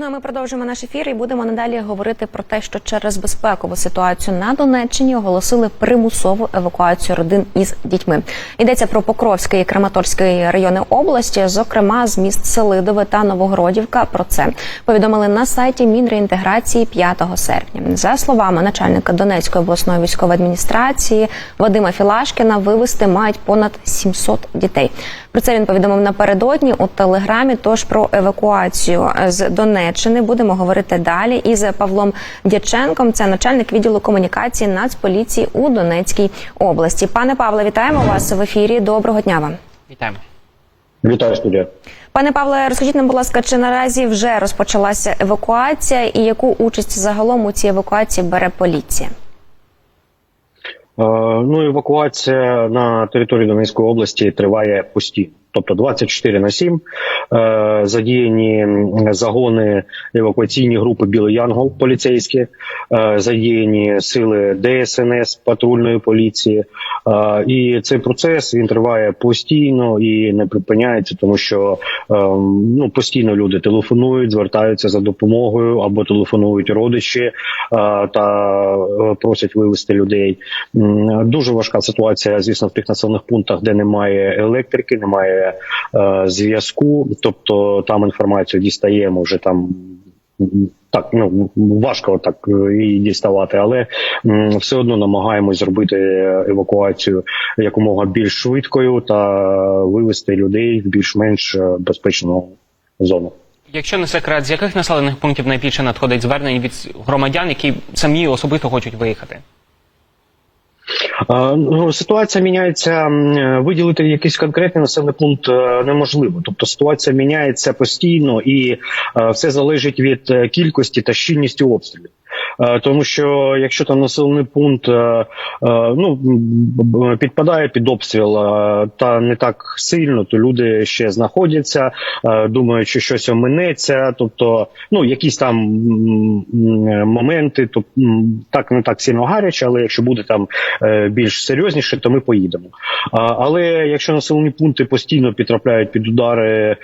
Ну а ми продовжимо наш ефір і будемо надалі говорити про те, що через безпекову ситуацію на Донеччині оголосили примусову евакуацію родин із дітьми. Йдеться про Покровський і Краматорський райони області, зокрема з міст Селидове та Новогородівка. Про це повідомили на сайті Мінреінтеграції 5 серпня. За словами начальника Донецької обласної військової адміністрації Вадима Філашкіна, вивезти мають понад 700 дітей. Про це він повідомив напередодні у телеграмі. Тож про евакуацію з Донеччини будемо говорити далі із Павлом Дяченком. Це начальник відділу комунікації Нацполіції у Донецькій області. Пане Павле, вітаємо вас в ефірі. Доброго дня вам. Вітаємо. Вітаю студія. Пане Павле, розкажіть нам, будь ласка, чи наразі вже розпочалася евакуація, і яку участь загалом у цій евакуації бере поліція? Е, Ну, евакуація на території Донецької області триває постійно, тобто 24 на 7. Е, Задіяні загони евакуаційні групи Білий Янгол поліцейські, е, задіяні сили ДСНС патрульної поліції. Е, І цей процес він триває постійно і не припиняється, тому що ну постійно люди телефонують, звертаються за допомогою або телефонують родичі та просять вивезти людей. Дуже важка ситуація, звісно, в тих населених пунктах, де немає електрики, немає зв'язку. Тобто там інформацію дістаємо вже там. Так, ну важко так е, її діставати, але м, все одно намагаємось зробити евакуацію якомога більш швидкою та вивести людей в більш-менш е, безпечну зону. Якщо не секрет, з яких населених пунктів найбільше надходить звернень від громадян, які самі особисто хочуть виїхати? Ну, ситуація міняється. Виділити якийсь конкретний населений пункт е, неможливо. Тобто ситуація міняється постійно, і е, все залежить від е, кількості та щільності обстрілів. Е, Тому що якщо там населений пункт е, е, ну підпадає під обстріл та не так сильно, то люди ще знаходяться, думають, що щось оминеться. Тобто, ну якісь там моменти, то так не так сильно гаряче, але якщо буде там більш серйозніше, то ми поїдемо. Але якщо населені пункти постійно підтрапляють під удари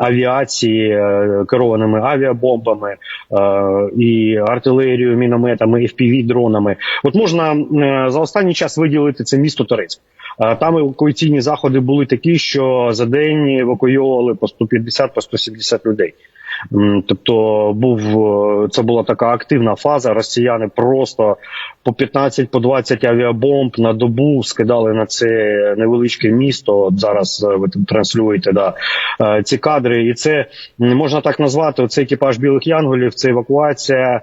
авіації керованими авіабомбами і артилерією, мінометами, fpv дронами, от можна е, за останній час виділити це місто Торецьк. Е, Там евакуаційні заходи були такі, що за день евакуйовували по 150 по 170 людей. Тобто був е, це була така активна фаза. Росіяни просто по 15 по 20 авіабомб на добу скидали на це невеличке місто. Зараз е, ви тут транслюєте да, е, ці кадри, і це можна так назвати. Оцей екіпаж білих янголів. Це евакуація,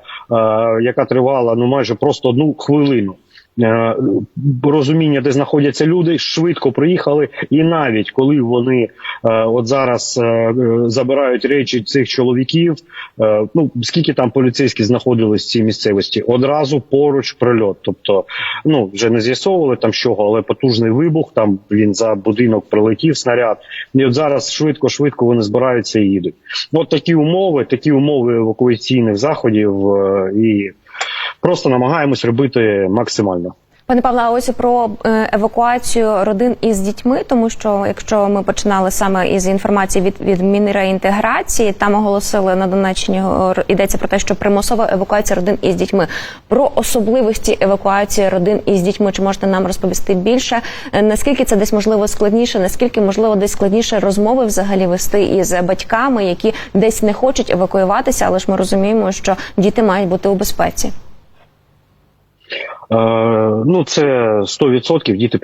яка тривала ну майже просто одну хвилину. Е, розуміння, де знаходяться люди, швидко приїхали, і навіть коли вони е, от зараз е, забирають речі цих чоловіків, ну скільки там поліцейські знаходились в цій місцевості, одразу поруч прильот. Тобто, ну вже не з'ясовували там чого, але потужний вибух. Там він за будинок прилетів снаряд. І от зараз швидко, швидко вони збираються і їдуть. От такі умови, такі умови евакуаційних заходів, і просто намагаємось робити максимально. Пане Павле, а ось про е, евакуацію родин із дітьми, тому що якщо ми починали саме із інформації від від Мінреінтеграції, там оголосили на Донеччині йдеться про те, що примусова евакуація родин із дітьми. Про особливості евакуації родин із дітьми чи можете нам розповісти більше? Е, Наскільки це десь можливо складніше? Наскільки можливо десь складніше розмови взагалі вести із батьками, які десь не хочуть евакуюватися, але ж ми розуміємо, що діти мають бути у безпеці. Е, ну, це 100% діти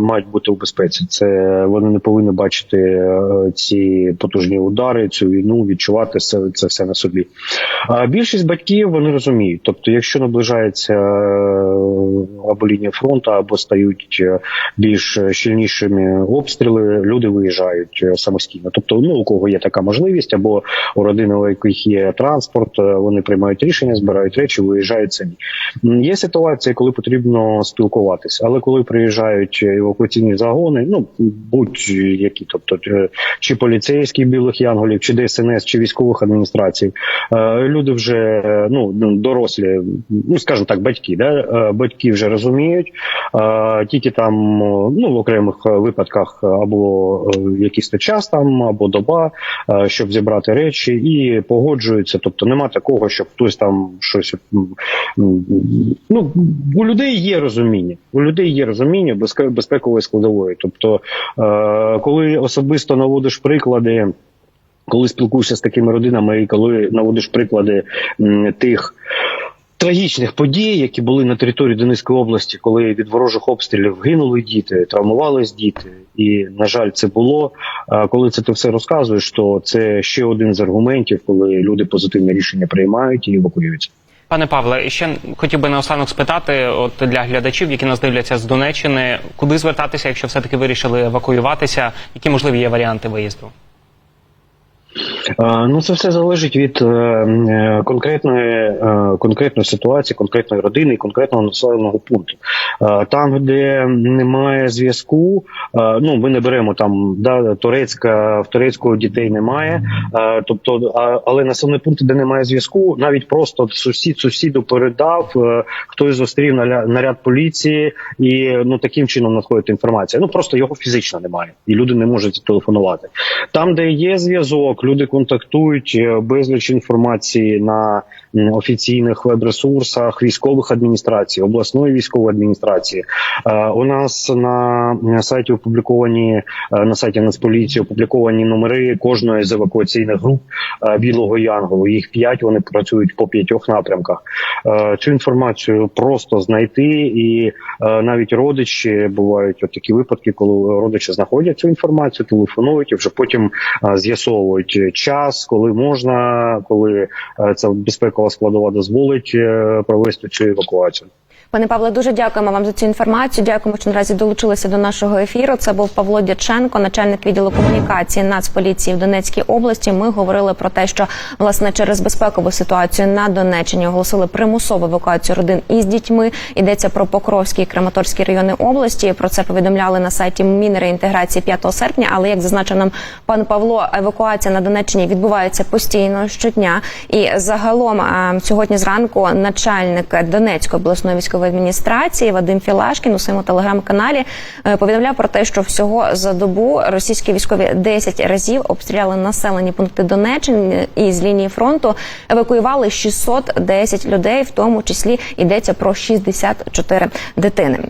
мають бути у безпеці. Це вони не повинні бачити е, ці потужні удари, цю війну, відчувати це, це все на собі. А більшість батьків вони розуміють. Тобто, якщо наближається е, або лінія фронту, або стають більш щільнішими обстріли, люди виїжджають самостійно. Тобто, ну у кого є така можливість, або у родини, у яких є транспорт, вони приймають рішення, збирають речі, виїжджають самі. Є ситуація, коли коли потрібно спілкуватися. Але коли приїжджають евакуаційні загони, ну будь-які, тобто е, чи поліцейські білих янголів, чи ДСНС, чи військових адміністрацій, е, люди вже е, ну дорослі, ну скажімо так, батьки, да батьки вже розуміють, тільки там ну в окремих випадках або якийсь час там, або доба, щоб зібрати речі, і погоджуються. Тобто нема такого, щоб хтось там щось ну у людей є розуміння. У людей є розуміння безпе- безпекової складової. Тобто, е, коли особисто наводиш приклади. Коли спілкуєшся з такими родинами, і коли наводиш приклади тих трагічних подій, які були на території Донецької області, коли від ворожих обстрілів гинули діти, травмувались діти, і на жаль, це було. А коли це ти все розказуєш, то це ще один з аргументів, коли люди позитивне рішення приймають і евакуюються. Пане Павле, ще хотів би наостанок спитати, от для глядачів, які нас дивляться з Донеччини, куди звертатися, якщо все таки вирішили евакуюватися, які можливі є варіанти виїзду? Е, Ну, це все залежить від е, е, конкретної, конкретної ситуації, конкретної родини і конкретного населеного пункту. Там, де немає зв'язку, ну ми не беремо там да, турецька, в турецького дітей немає. Тобто, але населений пункт, де немає зв'язку, навіть просто сусід сусіду передав, хтось зустрів наряд поліції, і ну таким чином надходить інформація. Ну просто його фізично немає, і люди не можуть телефонувати. Там, де є зв'язок, люди контактують е, безліч інформації на офіційних веб-ресурсах військових адміністрацій, обласної військової адміністрації. Е, У нас на сайті опубліковані е, на сайті Нацполіції опубліковані номери кожної з евакуаційних груп Білого Янголу. Їх п'ять. Вони працюють по п'ятьох напрямках. Цю інформацію просто знайти, і навіть родичі бувають от такі випадки, коли родичі знаходять цю інформацію, телефонують і вже потім з'ясовують час, коли можна, коли е, ця безпекова складова дозволить е, провести цю евакуацію. Пане Павле, дуже дякуємо вам за цю інформацію. Дякуємо, що наразі долучилися до нашого ефіру. Це був Павло Дяченко, начальник відділу комунікації Нацполіції в Донецькій області. Ми говорили про те, що власне через безпекову ситуацію на Донеччині оголосили примусову евакуацію родин із дітьми. Йдеться про Покровський і Краматорський райони області. Про це повідомляли на сайті Мінреінтеграції 5 серпня. Але як зазначив нам пан Павло, евакуація на Донеччині відбувається постійно щодня. І загалом сьогодні зранку начальник Донецької обласної військової адміністрації Вадим Філашкін у своєму телеграм-каналі е, повідомляв про те, що всього за добу російські військові 10 разів обстріляли населені пункти Донеччини і з лінії фронту евакуювали 610 людей, в тому числі йдеться про 64 дитини.